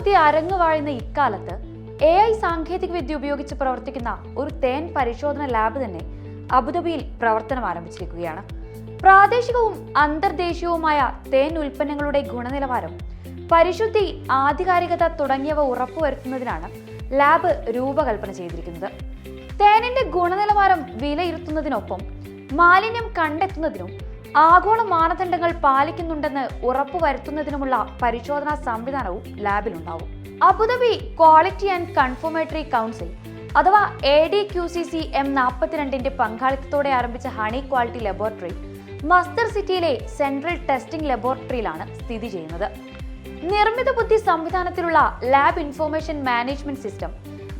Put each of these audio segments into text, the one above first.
ബുദ്ധി അരങ്ങുവാഴുന്ന ഇക്കാലത്ത് A I സാങ്കേതിക വിദ്യ ഉപയോഗിച്ച് പ്രവർത്തിക്കുന്ന ഒരു തേൻ പരിശോധന ലാബ് തന്നെ അബുദാബിയിൽ പ്രവർത്തനം ആരംഭിച്ചിരിക്കുകയാണ്. പ്രാദേശികവും അന്തർദേശീയവുമായ തേൻ ഉൽപ്പന്നങ്ങളുടെ ഗുണനിലവാരം പരിശുദ്ധി ആധികാരികത തുടങ്ങിയവ ഉറപ്പുവരുത്തുന്നതിനാണ് ലാബ് രൂപകൽപ്പന ചെയ്തിരിക്കുന്നത്. തേനിന്റെ ഗുണനിലവാരം വിലയിരുത്തുന്നതിനൊപ്പം മാലിന്യം കണ്ടെത്തുന്നതിനും ആഗോള മാനദണ്ഡങ്ങൾ പാലിക്കുന്നുണ്ടെന്ന് ഉറപ്പുവരുത്തുന്നതിനുമുള്ള പരിശോധനാ സംവിധാനവും ലാബിലുണ്ടാവും. Abu Dhabi quality and conformity council അഥവാ A D Q C C M നാൽപ്പത്തിരണ്ടിന്റെ പങ്കാളിത്തത്തോടെ ആരംഭിച്ച ഹണി ക്വാളിറ്റി ലബോറട്ടറി മസ്തർ സിറ്റിയിലെ സെൻട്രൽ ടെസ്റ്റിംഗ് ലബോറട്ടറിയിലാണ് സ്ഥിതി ചെയ്യുന്നത്. നിർമ്മിത ബുദ്ധി സംവിധാനത്തിലുള്ള lab information management system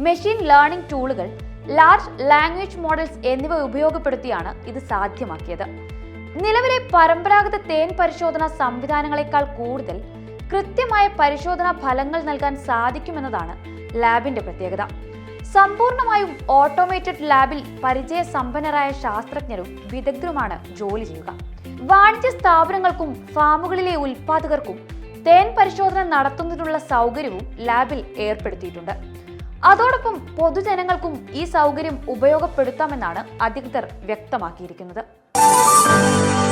machine learning ടൂളുകൾ ലാർജ് ലാംഗ്വേജ് മോഡൽസ് എന്നിവ ഉപയോഗപ്പെടുത്തിയാണ് ഇത് സാധ്യമാക്കിയത്. നിലവിലെ പരമ്പരാഗത തേൻ പരിശോധന സംവിധാനങ്ങളെക്കാൾ കൂടുതൽ കൃത്യമായ പരിശോധനാ ഫലങ്ങൾ നൽകാൻ സാധിക്കുമെന്നതാണ് ലാബിന്റെ പ്രത്യേകത. സമ്പൂർണമായും ഓട്ടോമേറ്റഡ് ലാബിൽ പരിചയ സമ്പന്നരായ ശാസ്ത്രജ്ഞരും വിദഗ്ധരുമാണ് ജോലി ചെയ്യുക. വാണിജ്യ സ്ഥാപനങ്ങൾക്കും ഫാമുകളിലെ ഉൽപാദകർക്കും തേൻ പരിശോധന നടത്തുന്നതിനുള്ള സൗകര്യവും ലാബിൽ ഏർപ്പെടുത്തിയിട്ടുണ്ട്. അതോടൊപ്പം പൊതുജനങ്ങൾക്കും ഈ സൗകര്യം ഉപയോഗപ്പെടുത്താമെന്നാണ് അധികൃതർ വ്യക്തമാക്കിയിരിക്കുന്നത്. Thank you.